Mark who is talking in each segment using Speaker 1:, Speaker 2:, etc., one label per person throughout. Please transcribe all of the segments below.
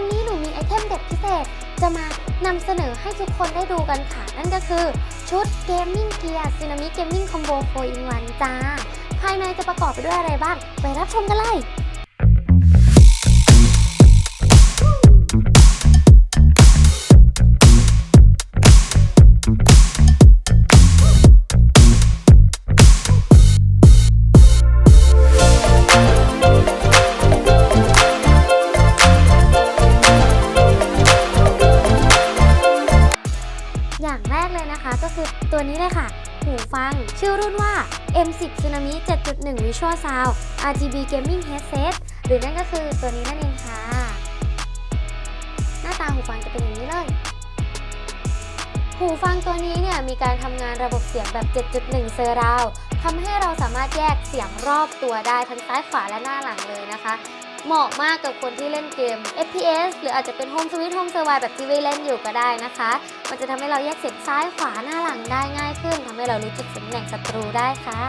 Speaker 1: วันนี้หนูมีไอเทมเด็ดพิเศษ จะมานำเสนอให้ทุกคนได้ดูกันค่ะ นั่นก็คือชุดเกมมิ่งเกียร์ซีนามิเกมมิ่งคอมโบโฟอินวันจ้า ภายในจะประกอบไปด้วยอะไรบ้าง ไปรับชมกันเลย รุ่นว่า M10 Tsunami 7.1 Visual Sound RGB Gaming Headset หรือนั่นก็คือตัวนี้นั่นเองค่ะ หน้าตาหูฟังจะเป็นอย่างนี้เลย หูฟังตัวนี้เนี่ยมีการทำงานระบบเสียงแบบ 7.1 เซอร์ราวทำให้เราสามารถแยกเสียงรอบตัวได้ทั้งซ้ายขวาและหน้าหลังเลยนะคะ เหมาะมากกับคนที่เล่นเกม FPS หรืออาจจะเป็น Home Sweet Home Survive แบบที่วิเล่นอยู่ก็ได้นะคะ มันจะทำให้เราแยกเสียงซ้ายขวาหน้าหลังได้ง่ายขึ้นทำให้เรารู้จุดตำแหน่งศัตรูได้ค่ะ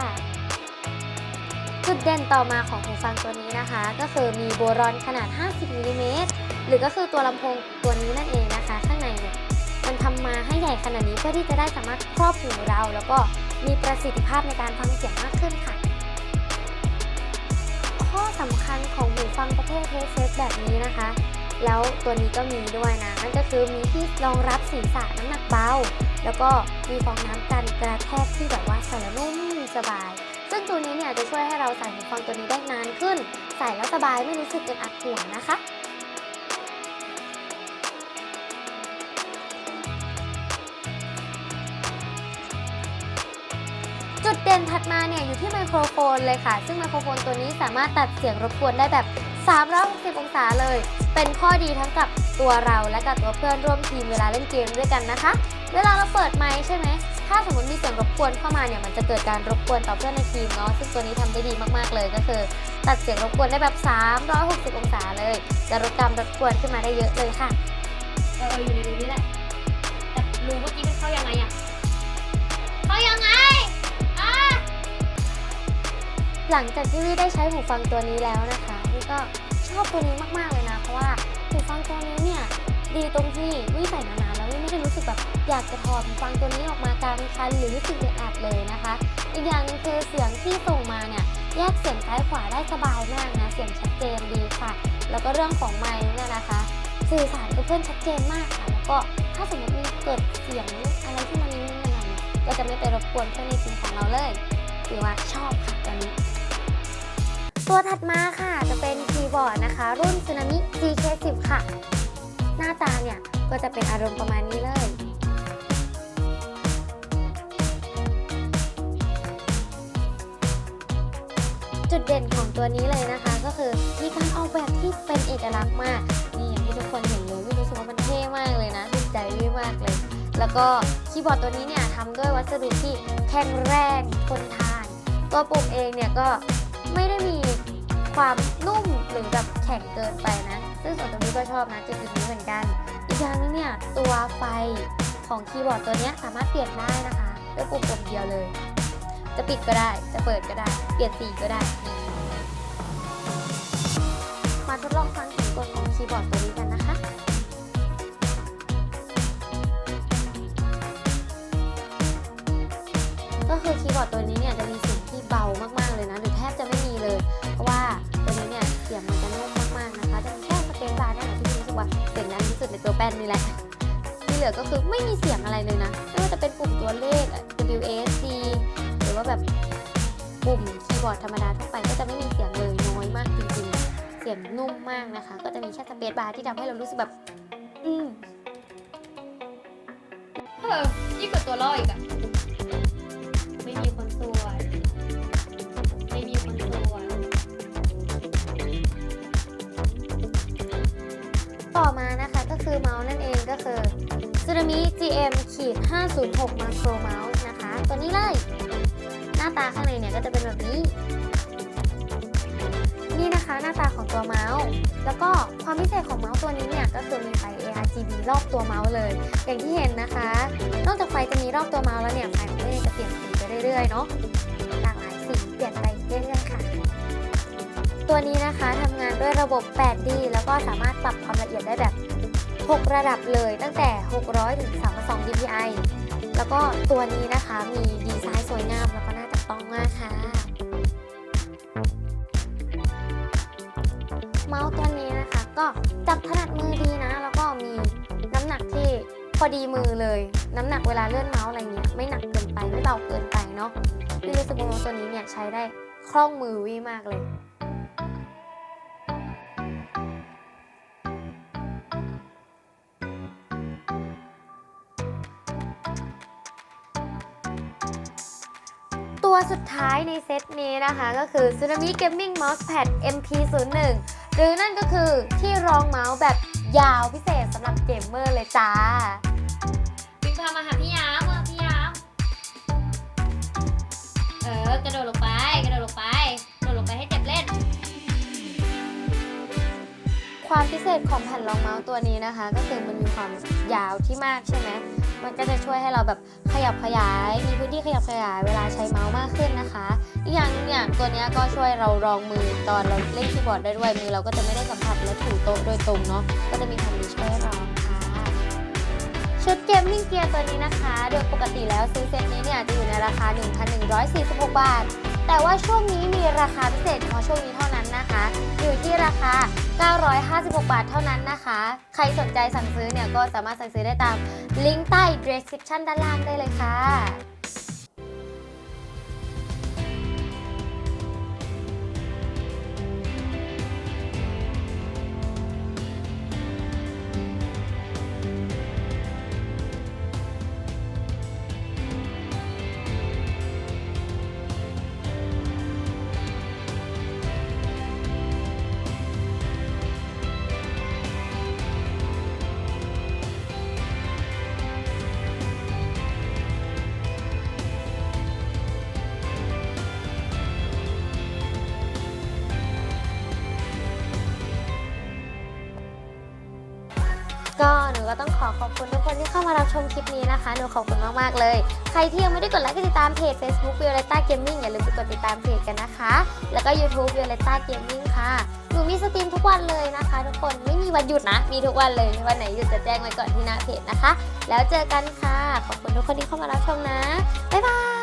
Speaker 1: จุดเด่นต่อมาของหูฟังตัวนี้นะคะ ก็คือมีโบรอนขนาด 50มิลลิเมตรหรือก็คือตัวลำโพงตัวนี้นั่นเองนะคะ ข้างในเนี่ยมันทำมาให้ใหญ่ขนาดนี้เพื่อที่จะได้สามารถครอบหูเรา แล้วก็มีประสิทธิภาพในการฟังเสียงมากขึ้นค่ะ ข้อสำคัญของหูฟังประเภทเทสเซตแบบนี้นะคะ แล้วตัวนี้ก็มีด้วยนะนั่นก็คือมีที่รองรับศีรษะน้ำหนักเบา แล้วก็มีฟองน้ำกันกระแทกที่แบบว่าใส่แล้วนุ่มสบาย ซึ่งตัวนี้เนี่ยจะช่วยให้เราใส่หูฟังตัวนี้ได้นานขึ้น ใส่แล้วสบายไม่รู้สึกอึดอัดหัวนะคะ เด่นถัดมาเนี่ยอยู่ที่ไมโครโฟนเลยค่ะ ซึ่งไมโครโฟนตัวนี้สามารถตัดเสียงรบกวนได้แบบ 360 องศาเลย เป็นข้อดีทั้งกับตัวเราและกับตัวเพื่อนร่วมทีมเวลาเล่นเกมด้วยกันนะคะ เวลาเราเปิดไมค์ใช่ไหม ถ้าสมมติมีเสียงรบกวนเข้ามาเนี่ยมันจะเกิดการรบกวนต่อเพื่อนในทีมเนาะ ซึ่งตัวนี้ทำได้ดีมากๆเลยก็คือ ตัดเสียงรบกวนได้แบบ 360 องศาเลย จะลดการรบกวนขึ้นมาได้เยอะเลยค่ะ เอออยู่ในรูนี้แหละ แต่รูเมื่อกี้มันเข้ายังไงอะเข้ายังไง หลังจากที่วิได้ใช้หูฟังตัวนี้แล้วนะคะวิก็ชอบตัวนี้มากๆเลยนะ เพราะว่าหูฟังตัวนี้เนี่ยดีตรงที่วิใส่มานานแล้ววิไม่ได้รู้สึกแบบอยากจะถอดหูฟังตัวนี้ออกมากลางคันหรือรู้สึกอึดอัดเลยนะคะ อีกอย่างนึงคือเสียงที่ส่งมาเนี่ยแยกเสียงซ้ายขวาได้สบายมากนะเสียงชัดเจนดีค่ะ แล้วก็เรื่องของไมค์เนี่ยนะคะสื่อสารกับเพื่อนชัดเจนมากค่ะ แล้วก็ถ้าสมมติมีเกิดเสียงอะไรที่มันนิ่งๆอะไรเนี่ยก็จะไม่ไปรบกวนเพื่อนในทีมของเราเลยถือว่าชอบค่ะ ตัวถัดมาค่ะจะเป็นคีย์บอร์ดนะคะ รุ่น Tsunami GK10 ค่ะ หน้าตาเนี่ย ก็จะเป็นอารมณ์ประมาณนี้เลย จุดเด่นของตัวนี้เลยนะคะ ก็คือมีการออกแบบที่เป็นเอกลักษณ์มาก นี่อย่างที่ทุกคนเห็นเลยวิรู้สึกว่ามันเท่มากเลยนะถูกใจวิมากเลย แล้วก็คีย์บอร์ดตัวนี้เนี่ยทำด้วยวัสดุที่แข็งแรงทนทาน ตัวปุ่มเองเนี่ยก็ไม่ได้มี ความนุ่มหรือแบบแข็งเกินไปนะ ซึ่งส่วนตัวนี้ก็ชอบนะจุดนี้เหมือนกัน อีกอย่างหนึงเนี่ยตัวไฟของคีย์บอร์ดตัวนี้สามารถเปลี่ยนได้นะคะด้วยปุ่มปุ่มเดียวเลย จะปิดก็ได้ จะเปิดก็ได้ เปลี่ยนสีก็ได้นี่มาทดลองฟังเสียงกดของคีย์บอร์ดตัวนี้กันนะคะก็คือคีย์บอร์ดตัวนี้ เหลือก็คือไม่มีเสียงอะไรเลยนะ ไม่ว่าจะเป็นปุ่มตัวเลข W A S D หรือว่าแบบปุ่มคีย์บอร์ดธรรมดาทั่วไปก็จะไม่มีเสียงเลยน้อยมากจริงๆ เสียงนุ่มมากนะคะ ก็จะมีแค่สเปซบาร์ที่ทำให้เรารู้สึกแบบ อืมเออยิ่งกว่าตัวล่ออีกอะ u r a m ขีด506 Macro Mouse นะคะ ตัวนี้เลย หน้าตาข้างในเนี่ยก็จะเป็นแบบนี้ นี่นะคะหน้าตาของตัวเมาส์ แล้วก็ความพิเศษของเมาส์ตัวนี้เนี่ยก็คือมีไฟ ARGB รอบตัวเมาส์เลย อย่างที่เห็นนะคะ นอกจากไฟจะมีรอบตัวเมาส์แล้วเนี่ยไฟของมันจะเปลี่ยนสีไปเรื่อยๆเนาะหลากหลายสีเปลี่ยนไปเรื่อยๆค่ะตัวตัวนี้นะคะทำงานด้วยระบบ 8D แล้วก็สามารถปรับความละเอียดได้แบบ 6 ระดับเลยตั้งแต่ 600 ถึง 3.2 dpi แล้วก็ตัวนี้นะคะมีดีไซน์สวยงามแล้วก็น่าจับต้องมากค่ะ เมาส์ตัวนี้นะคะ ก็จับถนัดมือดีนะ แล้วก็มีน้ำหนักที่พอดีมือเลย น้ำหนักเวลาเลื่อนเมาส์อะไรเงี้ยไม่หนักเกินไปไม่เบาเกินไปเนาะพี่รู้สึกว่าเมาส์ตัวนี้เนี่ยใช้ได้คล่องมือวิมากเลย สุดท้ายในเซตนี้นะคะก็คือ Tsunami Gaming Mousepad MP01 หรือนั่นก็คือที่รองเมาส์แบบยาวพิเศษสำหรับเกมเมอร์เลยจ้าปิงพามาหาพี่ยามมาพี่ยามเออกระโดดลงไปกระโดดลงไปกระโดดลงไปให้เจ็บเล่น ความพิเศษของแผ่นรองเมาส์ตัวนี้นะคะ ก็คือมันมีความยาวที่มากใช่ไหม มันก็จะช่วยให้เราแบบขยับขยาย มีพื้นที่ขยับขยายเวลาใช้เมาส์มากขึ้นนะคะอีกอย่างนึงเนี่ยตัวนี้ก็ช่วยเรารองมือตอนเราเล่นคีย์บอร์ดได้ด้วยมือเราก็จะไม่ได้สัมผัสและถูโต๊ะโดยตรงเนาะก็จะมีความดีช่วยรองค่ะชุดเกมมิ่งเกียร์ตัวนี้นะคะ โดยปกติแล้วซื้อเซตนี้เนี่ยจะอยู่ในราคา 1,146 บาท แต่ว่าช่วงนี้มีราคาพิเศษเฉพาะช่วงนี้เท่านั้น นะคะ อยู่ที่ราคา 956 บาทเท่านั้นนะคะ ใครสนใจสั่งซื้อเนี่ยก็สามารถสั่งซื้อได้ตามลิงก์ใต้ description ด้านล่างได้เลยค่ะ หนูก็ต้องขอขอบคุณทุกคนที่เข้ามารับชมคลิปนี้นะคะ หนูขอบคุณมากๆเลย ใครที่ยังไม่ได้กดไลค์กดติดตามเพจ Facebook Violetta Gaming อย่าลืมไปกดติดตามเพจกันนะคะ แล้วก็ YouTube Violetta Gaming ค่ะ หนูมีสตรีมทุกวันเลยนะคะ ทุกคนไม่มีวันหยุดนะ มีทุกวันเลยวันไหนหยุดจะแจ้งไว้ก่อนที่หน้าเพจนะคะ แล้วเจอกันค่ะ ขอบคุณทุกคนที่เข้ามารับชมนะบ๊ายบาย